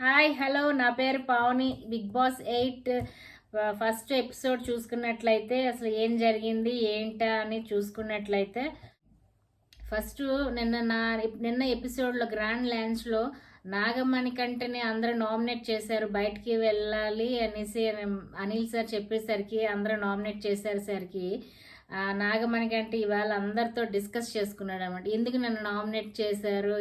Hi hello నా పేరు Pavani Bigg Boss eight first episode చూసుకున్నట్లయితే అసలు ఏం జరిగింది ఏంటా అని చూసుకున్నట్లయితే ఫస్ట్ నిన్న నా నిన్న ఎపిసోడ్లో గ్రాండ్ ల్యాండ్స్లో నాగమణి కంటేనే అందరూ నామినేట్ చేశారు బయటికి వెళ్ళాలి అనేసి అనిల్ సార్ చెప్పేసరికి అందరూ నామినేట్ చేసేసరికి నాగమణి కంటే ఇవాళ అందరితో డిస్కస్ చేసుకున్నాడు అనమాట ఎందుకు నన్ను నామినేట్ చేశారు?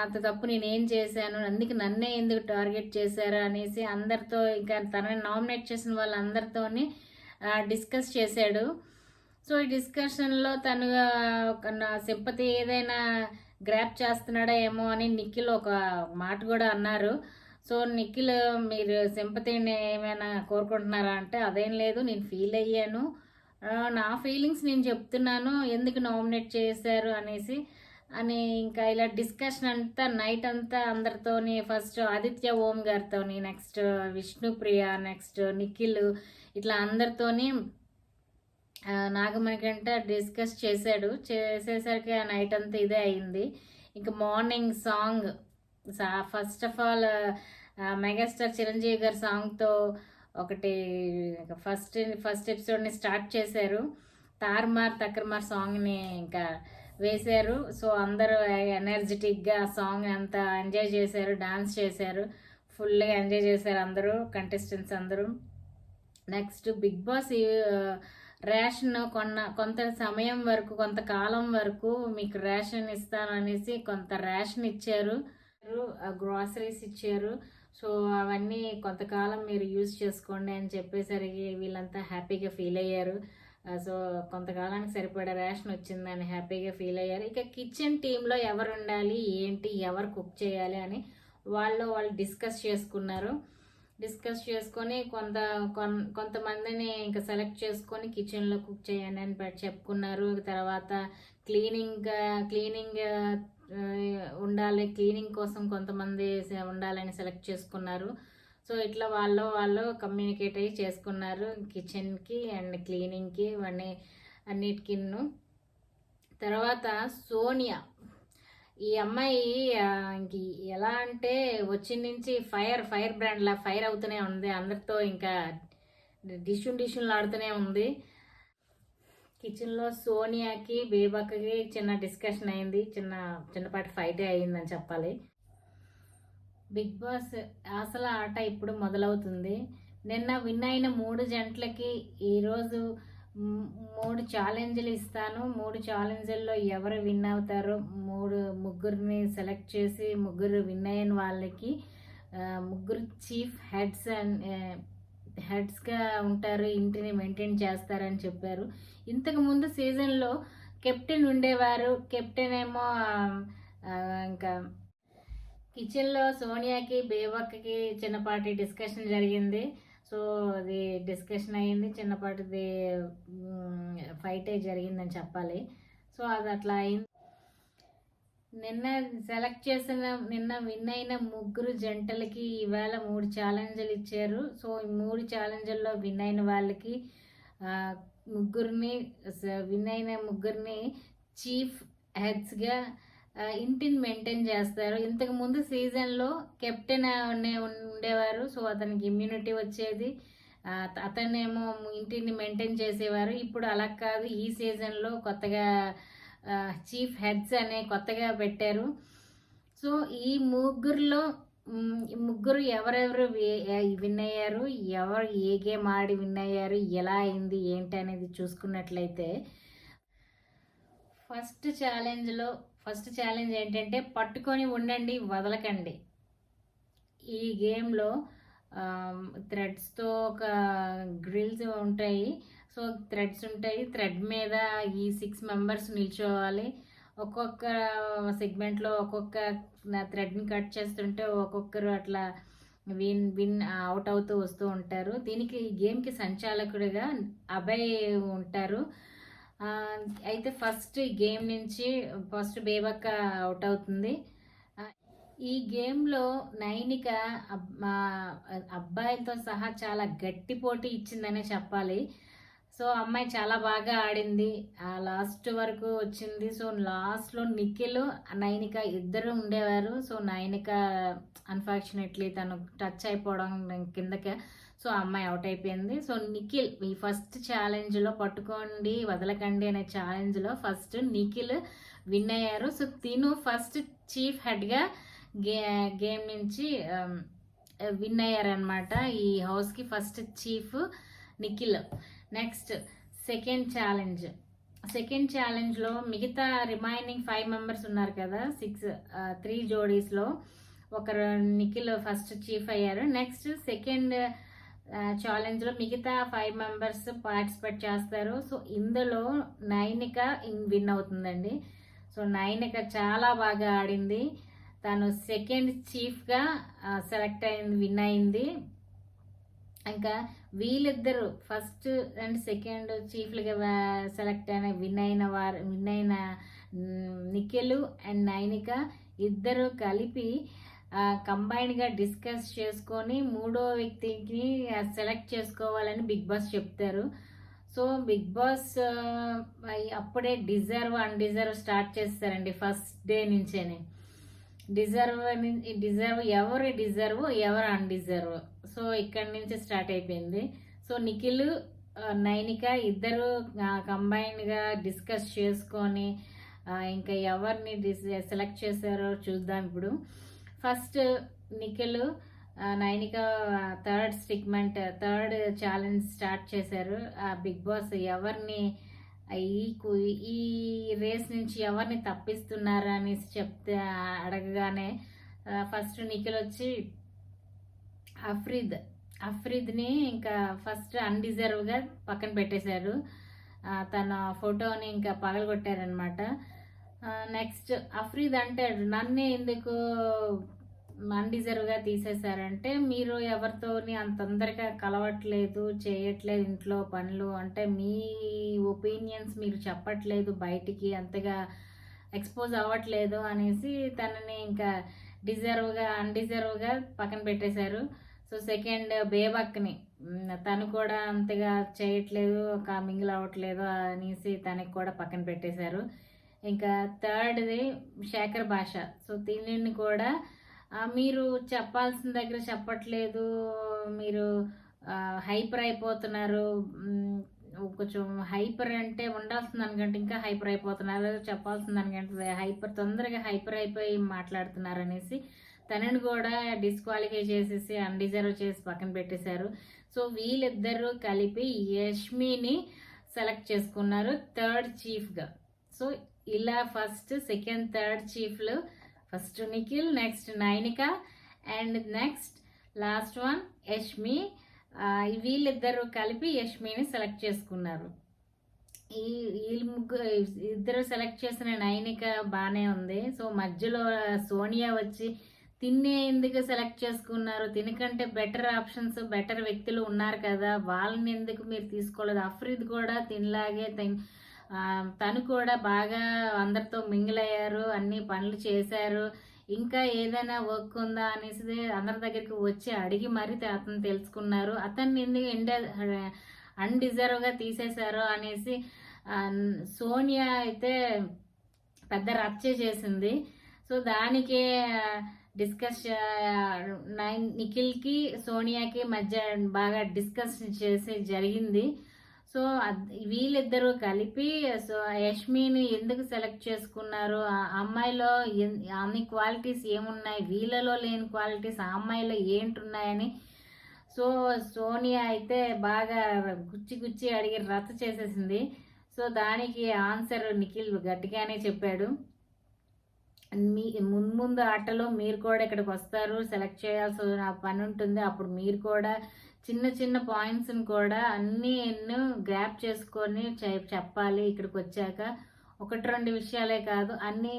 అంత తప్పు నేనేం చేశాను? అందుకు నన్నే ఎందుకు టార్గెట్ చేశారు అనేసి అందరితో ఇంకా తనని నామినేట్ చేసిన వాళ్ళందరితోని డిస్కస్ చేశాడు. సో ఈ డిస్కషన్లో తను నా సింపతి ఏదైనా గ్రాప్ చేస్తున్నాడా ఏమో అని నిఖిల్ ఒక మాట కూడా అన్నారు. సో నిఖిల్ మీరు సింపతిని ఏమైనా కోరుకుంటున్నారా అంటే అదేం లేదు నేను ఫీల్ అయ్యాను. నా ఫీలింగ్స్ నేను చెప్తున్నాను ఎందుకు నామినేట్ చేశారు? అనేసి అని ఇంకా ఇలా డిస్కషన్ అంతా నైట్ అంతా అందరితోని ఫస్ట్ ఆదిత్య ఓం గారితోని నెక్స్ట్ విష్ణుప్రియ నెక్స్ట్ నిఖిల్ ఇట్లా అందరితోని నాగమణి గంట డిస్కస్ చేశాడు. చేసేసరికి ఆ నైట్ అంతా ఇదే అయింది. ఇంకా morning song first of all megastar Chiranjeevi గారి సాంగ్తో ఒకటి ఫస్ట్ ఫస్ట్ ఎపిసోడ్ని స్టార్ట్ చేశారు. తార్మార్ తక్రమార్ సాంగ్ని ఇంకా వేశారు. సో అందరూ ఎనర్జెటిక్గా సాంగ్ అంతా ఎంజాయ్ చేశారు డాన్స్ చేశారు. ఫుల్గా ఎంజాయ్ చేశారు అందరూ కంటెస్టెంట్స్ అందరూ. నెక్స్ట్ బిగ్ బాస్ రేషన్ కొన్న కొంత సమయం వరకు కొంతకాలం వరకు మీకు రేషన్ ఇస్తాననేసి కొంత రేషన్ ఇచ్చారు. గ్రాసరీస్ ఇచ్చారు. సో అవన్నీ కొంతకాలం మీరు యూజ్ చేసుకోండి అని చెప్పేసరికి వీళ్ళంతా హ్యాపీగా ఫీల్ అయ్యారు. సో కొంతకాలానికి సరిపడా రేషన్ వచ్చిందని హ్యాపీగా ఫీల్ అయ్యారు. ఇక కిచెన్ టీంలో ఎవరు ఉండాలి ఏంటి ఎవరు కుక్ చేయాలి అని వాళ్ళు వాళ్ళు డిస్కస్ చేసుకున్నారు. డిస్కస్ చేసుకొని కొంత కొంతమందిని ఇంకా సెలెక్ట్ చేసుకొని కిచెన్లో కుక్ చేయండి అని చెప్పుకున్నారు. తర్వాత క్లీనింగ్ క్లీనింగ్ ఉండాలి క్లీనింగ్ కోసం కొంతమంది ఉండాలని సెలెక్ట్ చేసుకున్నారు. సో ఇట్లా వాళ్ళు వాళ్ళు కమ్యూనికేట్ అయ్యి చేసుకున్నారు. కిచెన్కి అండ్ క్లీనింగ్కి ఇవన్నీ అన్నిటికిను. తర్వాత సోనియా. ఈ అమ్మాయి ఇంక ఎలా అంటే వచ్చిన నుంచి ఫైర్ ఫైర్ బ్రాండ్లా ఫైర్ అవుతూనే ఉంది. అందరితో ఇంకా డిషున్ డిషున్లు ఆడుతూనే ఉంది. కిచెన్లో సోనియాకి బేబక్కకి చిన్న డిస్కషన్ అయింది. చిన్న చిన్నపాటి ఫైటే అయిందని చెప్పాలి. బిగ్ బాస్ అసలు ఆట ఇప్పుడు మొదలవుతుంది. నిన్న విన్ అయిన మూడు జంటలకి ఈరోజు మూడు ఛాలెంజ్లు ఇస్తాను. మూడు ఛాలెంజ్ల్లో ఎవరు విన్ అవుతారో మూడు ముగ్గురిని సెలెక్ట్ చేసి ముగ్గురు విన్ అయిన వాళ్ళకి ముగ్గురు చీఫ్ హెడ్స్ అండ్ హెడ్స్గా ఉంటారు. ఇంటిని మెయింటైన్ చేస్తారని చెప్పారు. ఇంతకు ముందు సీజన్లో కెప్టెన్ ఉండేవారు. కెప్టెన్ ఏమో ఇంకా కిచెన్లో సోనియాకి బేవక్కకి చిన్నపాటి డిస్కషన్ జరిగింది. సో అది డిస్కషన్ అయ్యింది. చిన్నపాటిది ఫైటే జరిగిందని చెప్పాలి. సో అది అట్లా అయింది. నిన్న సెలెక్ట్ చేసిన నిన్న విన్ అయిన ముగ్గురు జంటలకి ఈవేళ మూడు ఛాలెంజ్లు ఇచ్చారు. సో ఈ మూడు ఛాలెంజ్ల్లో విన్ అయిన వాళ్ళకి ముగ్గురిని విన్ అయిన ముగ్గురిని చీఫ్ హెడ్స్గా ఇంటిని మెయింటైన్ చేస్తారు. ఇంతకు ముందు సీజన్లో కెప్టెన్ ఉండేవారు. సో అతనికి ఇమ్యూనిటీ వచ్చేది. అతనేమో ఇంటిని మెయింటైన్ చేసేవారు. ఇప్పుడు అలా కాదు. ఈ సీజన్లో కొత్తగా చీఫ్ హెడ్స్ అనే కొత్తగా పెట్టారు. సో ఈ ముగ్గురులో ముగ్గురు ఎవరెవరు విన్ అయ్యారు? ఎవరు ఏ గేమ్ ఆడి విన్ అయ్యారు? ఎలా అయింది? ఏంటి అనేది చూసుకున్నట్లయితే ఫస్ట్ ఛాలెంజ్లో ఫస్ట్ ఛాలెంజ్ ఏంటంటే పట్టుకొని ఉండండి వదలకండి. ఈ గేమ్లో థ్రెడ్స్తో ఒక గ్రిల్స్ ఉంటాయి. సో థ్రెడ్స్ ఉంటాయి. థ్రెడ్ మీద ఈ సిక్స్ మెంబర్స్ నిల్చోవాలి. ఒక్కొక్క సెగ్మెంట్లో ఒక్కొక్క థ్రెడ్ని కట్ చేస్తుంటే ఒక్కొక్కరు అట్లా విన్ విన్ అవుట్ అవుతూ వస్తూ ఉంటారు. దీనికి ఈ గేమ్కి సంచాలకుడిగా అభయ్ ఉంటారు. అయితే ఫస్ట్ ఈ గేమ్ నుంచి ఫస్ట్ బేబక్క అవుట్ అవుతుంది. ఈ గేమ్లో నైనిక మా అబ్బాయిలతో సహా చాలా గట్టి పోటీ ఇచ్చిందనే చెప్పాలి. సో అమ్మాయి చాలా బాగా ఆడింది. ఆ లాస్ట్ వరకు వచ్చింది. సో లాస్ట్లో నిఖిల్ నైనిక ఇద్దరు ఉండేవారు. సో నైనిక అన్ఫార్చునేట్లీ తను టచ్ అయిపోవడం కిందకే. సో అమ్మాయి అవుట్ అయిపోయింది. సో నిఖిల్ ఈ ఫస్ట్ ఛాలెంజ్లో పట్టుకోండి వదలకండి అనే ఛాలెంజ్లో ఫస్ట్ నిఖిల్ విన్ అయ్యారు. సో తిను ఫస్ట్ చీఫ్ హెడ్గా గే గేమ్ నుంచి um, విన్ అయ్యారనమాట ఈ హౌస్కి first chief Nikhil. Next second challenge second ఛాలెంజ్లో మిగతా రిమైనింగ్ ఫైవ్ మెంబర్స్ ఉన్నారు కదా సిక్స్ త్రీ జోడీస్లో. ఒకరు నిఖిల్ ఫస్ట్ చీఫ్ అయ్యారు. నెక్స్ట్ సెకండ్ ఛాలెంజ్లో మిగతా ఫైవ్ మెంబర్స్ పార్టిసిపేట్ చేస్తారు. సో ఇందులో నైనిక విన్ అవుతుందండి. సో నైనిక చాలా బాగా ఆడింది. తను సెకండ్ చీఫ్గా సెలెక్ట్ అయింది విన్ అయింది. ఇంకా వీళ్ళిద్దరు ఫస్ట్ అండ్ సెకండ్ చీఫ్లుగా సెలెక్ట్ అయిన విన్ అయిన వారు విన్ అయిన నిఖిలు అండ్ నైనిక ఇద్దరు కలిపి కంబైన్గా డిస్కస్ చేసుకొని మూడో వ్యక్తికి సెలెక్ట్ చేసుకోవాలని బిగ్ బాస్ చెప్తారు. సో బిగ్ బాస్ అప్పుడే డిజర్వ్ అన్డిజర్వ్ స్టార్ట్ చేస్తారండి ఫస్ట్ డే నుంచేనే. డిజర్వ్ డిజర్వ్ ఎవరు డిజర్వ్ ఎవరు అన్డిజర్వ్ సో ఇక్కడి నుంచి స్టార్ట్ అయిపోయింది. సో నిఖిల్ నైనిక ఇద్దరు కంబైన్డ్గా డిస్కస్ చేసుకొని ఇంకా ఎవరిని డిస్ సెలెక్ట్ చేశారో చూద్దాం ఇప్పుడు. ఫస్ట్ నిఖిల్ నైనిక థర్డ్ స్టిక్మెంట్ థర్డ్ ఛాలెంజ్ స్టార్ట్ చేశారు. ఆ బిగ్ బాస్ ఎవరిని ఈ ఈ రేస్ నుంచి ఎవరిని తప్పిస్తున్నారు అనేసి చెప్తే అడగగానే ఫస్ట్ నిఖిల్ వచ్చి అఫ్రీద్ అఫ్రీద్ని ఇంకా ఫస్ట్ అన్డిజర్వ్గా పక్కన పెట్టేశారు. తన ఫోటోని ఇంకా పగలగొట్టారనమాట నెక్స్ట్ అఫ్రీద్ అంటాడు నన్నే ఎందుకు అన్డిజర్వ్గా తీసేశారంటే మీరు ఎవరితోని అంత తొందరగా కలవట్లేదు చేయట్లేదు ఇంట్లో పనులు అంటే మీ ఒపీనియన్స్ మీరు చెప్పట్లేదు బయటికి అంతగా ఎక్స్పోజ్ అవ్వట్లేదు అనేసి తనని ఇంకా డిజర్వ్గా అన్డిజర్వ్గా పక్కన పెట్టేశారు. సో సెకండ్ బేబక్ని తను కూడా అంతగా చేయట్లేదు ఒక మింగిల్ అవ్వట్లేదు అనేసి తనకి కూడా పక్కన పెట్టేశారు. ఇంకా థర్డ్ది శేఖర్ భాష. సో దీనిని కూడా మీరు చెప్పాల్సిన దగ్గర చెప్పట్లేదు మీరు హైపర్ అయిపోతున్నారు కొంచెం హైపర్ అంటే ఉండాల్సిన దానికంటే ఇంకా హైపర్ అయిపోతున్నారు చెప్పాల్సిన దానికంటే హైపర్ తొందరగా హైపర్ అయిపోయి మాట్లాడుతున్నారు అనేసి తనని కూడా డిస్క్వాలిఫై చేసేసి అన్డిజర్వ్ చేసి పక్కన పెట్టేశారు. సో వీళ్ళిద్దరూ కలిపి యష్మిని సెలెక్ట్ చేసుకున్నారు థర్డ్ చీఫ్గా సో ఇలా first second third చీఫ్లు first Nikhil next Nainika and next last one Yashmi వీళ్ళిద్దరు కలిపి యష్మిని సెలెక్ట్ చేసుకున్నారు. ఈ వీళ్ళు ముగ్గురు ఇద్దరు సెలెక్ట్ చేసిన నైనిక బాగానే ఉంది. సో మధ్యలో సోనియా వచ్చి తిన్నే ఎందుకు సెలెక్ట్ చేసుకున్నారు? తినకంటే బెటర్ ఆప్షన్స్ బెటర్ వ్యక్తులు ఉన్నారు కదా. వాళ్ళని ఎందుకు మీరు తీసుకోలేదు? అఫ్రీద్ కూడా తినలాగే తిన్ తను కూడా బాగా అందరితో మింగిల్ అయ్యారు అన్ని పనులు చేశారు. ఇంకా ఏదైనా వర్క్ ఉందా అనేసి అందరి దగ్గరికి వచ్చి అడిగి మరీ అతను తెలుసుకున్నారు. అతన్ని ఎందుకు ఎండ అన్డిజర్వ్గా తీసేశారు అనేసి సోనియా అయితే పెద్ద రచ్చ చేసింది. సో దానికే డిస్కస్ నైన్ నిఖిల్కి సోనియాకి మధ్య బాగా డిస్కస్ చేసి జరిగింది. సో వీళ్ళిద్దరూ కలిపి సో యష్మిని ఎందుకు సెలెక్ట్ చేసుకున్నారు? ఆ అమ్మాయిలో అన్ని క్వాలిటీస్ ఏమున్నాయి? వీళ్ళలో లేని క్వాలిటీస్ ఆ అమ్మాయిలో ఏంటున్నాయని. సో సోనియా అయితే బాగా గుచ్చి గుచ్చి అడిగి రత్ చేసేసింది. సో దానికి ఆన్సర్ నిఖిల్ గట్టిగానే చెప్పాడు. మీ ముందు ముందు ఆటలో మీరు కూడా ఇక్కడికి వస్తారు. సెలెక్ట్ చేయాల్సిన పని ఉంటుంది. అప్పుడు మీరు కూడా చిన్న చిన్న పాయింట్స్ని కూడా అన్నీ ఎన్నో గ్రాప్ చేసుకొని చెప్పాలి ఇక్కడికి వచ్చాక ఒకటి రెండు విషయాలే కాదు అన్ని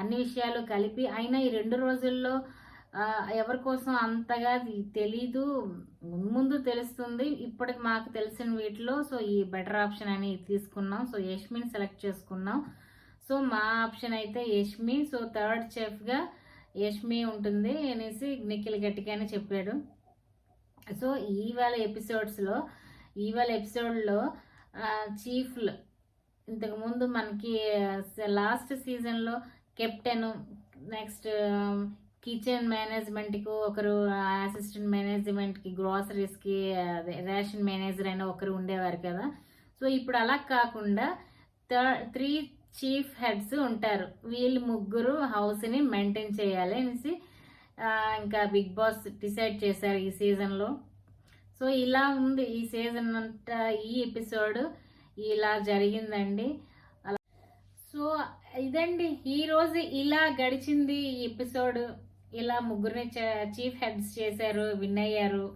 అన్ని విషయాలు కలిపి అయినా ఈ రెండు రోజుల్లో ఎవరి కోసం అంతగా తెలీదు ముందు తెలుస్తుంది. ఇప్పటికి మాకు తెలిసిన వీటిలో సో ఈ బెటర్ ఆప్షన్ అని తీసుకున్నాం. సో యష్మిని సెలెక్ట్ చేసుకున్నాం. సో మా ఆప్షన్ అయితే యష్మి. సో థర్డ్ చెఫ్గా యష్మి ఉంటుంది అనేసి నిఖిల్ గట్టిగానే చెప్పాడు. సో ఈవేళ ఎపిసోడ్స్లో ఈవేళ ఎపిసోడ్లో చీఫ్లు ఇంతకుముందు మనకి లాస్ట్ సీజన్లో కెప్టెన్ నెక్స్ట్ కిచెన్ మేనేజ్మెంట్కి ఒకరు అసిస్టెంట్ మేనేజ్మెంట్కి గ్రాసరీస్కి అదే రేషన్ మేనేజర్ అయినా ఒకరు ఉండేవారు కదా. సో ఇప్పుడు అలా కాకుండా త్రీ చీఫ్ హెడ్స్ ఉంటారు. వీళ్ళు ముగ్గురు హౌస్ని మెయింటైన్ చేయాలి అనేసి ఇంకా బిగ్ బాస్ డిసైడ్ చేశారు ఈ సీజన్లో. సో ఇలా ఉంది ఈ సీజన్ అంతా ఈ ఎపిసోడ్ ఇలా జరిగిందండి. అలా సో ఇదండి. ఈరోజు ఇలా గడిచింది ఈ ఎపిసోడ్. ఇలా ముగ్గురిని చీఫ్ హెడ్స్ చేశారు విన్ అయ్యారు.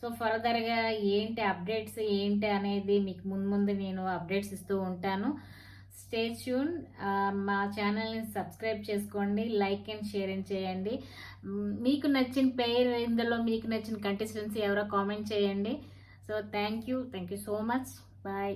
సో ఫర్దర్గా ఏంటి అప్డేట్స్ ఏంటి అనేది మీకు ముందు ముందు నేను అప్డేట్స్ ఇస్తూ ఉంటాను. స్టే ట్యూన్ మా ఛానల్ని సబ్స్క్రైబ్ చేసుకోండి లైక్ అండ్ షేర్ అండ్ చేయండి. మీకు నచ్చిన పేరు ఇందులో మీకు నచ్చిన కంటెస్టెన్సీ ఎవరో కామెంట్ చేయండి. So thank you thank you so much bye